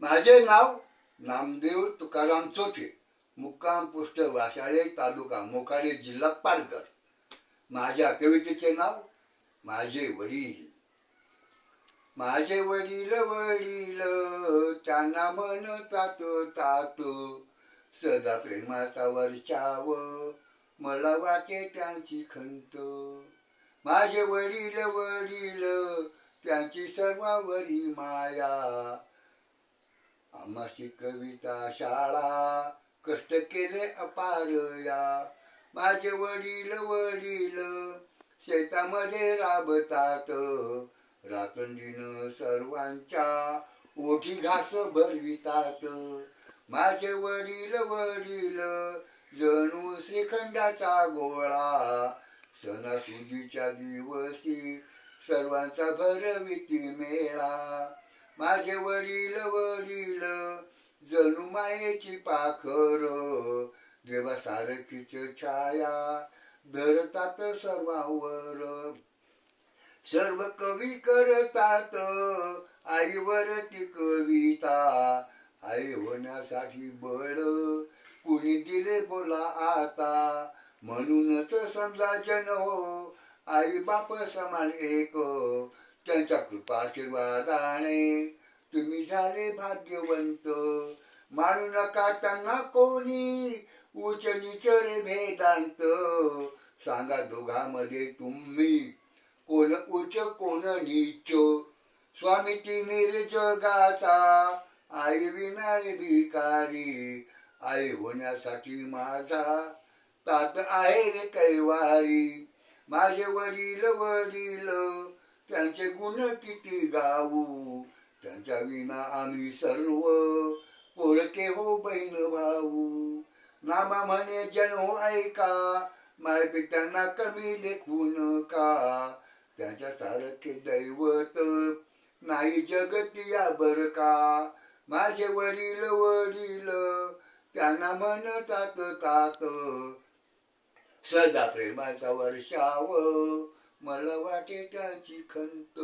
माझे नाव नामदेव तुकाराम चोथे मुक्काम पुष्ट वाशाळे तालुका मोकाळे जिल्हा पालघर. माझ्या कवितेचे नाव माझे वडील. माझे वडील वडील त्यांना मन तात सदा प्रेमाचा वर्षाव मला वाटे त्यांची खंत. माझे वडील वडील त्यांची सर्वावरी माया आम्हाशी कविता शाळा कष्ट केले अपार या. माझे वडील वडील शेतामध्ये राबतात. राखंडीनं सर्वांच्या ओठी घास भरवितात. माझे वडील वडील जणू श्रीखंडाचा गोळा. सणासुदीच्या दिवशी सर्वांचा भरविती मेळा. माझे वडील वडील जणू मायेची पाखर. देवासारखीच छाया धरतात सर्वांवर. सर्व कवी करतात आईवर ती कविता. आई होण्यासाठी बळ कुणी दिले बोला आता? म्हणूनच समजा जन हो आई बाप समान एक. त्यांच्या कृपाशीर्वादाने तुम्ही झाले भाग्यवंत. मानू नका त्यांना कोणी. उच नीच रे भेदांत सांगा दोघांमध्ये तुम्ही. कोण उच कोण नीच. स्वामी तिमिर जगाचा. आई विणार भिकारी. आई होण्यासाठी माझा. तात आहे रे कैवारी. माझे वडील वडील. त्यांचे गुण किती गाऊ. त्यांच्या विना आम्ही सर्व पोळके हो बहीण भाऊ. नामा म्हणे जन हो ऐका माय पित्यांना कमी लेखू नका. त्यांच्या सारखे दैवत नाही जगतिया बर का? माझे वडील वडील त्यांना म्हणतात तात. सदा प्रेमाचा वर्षाव मला वाटे त्यांची खंत.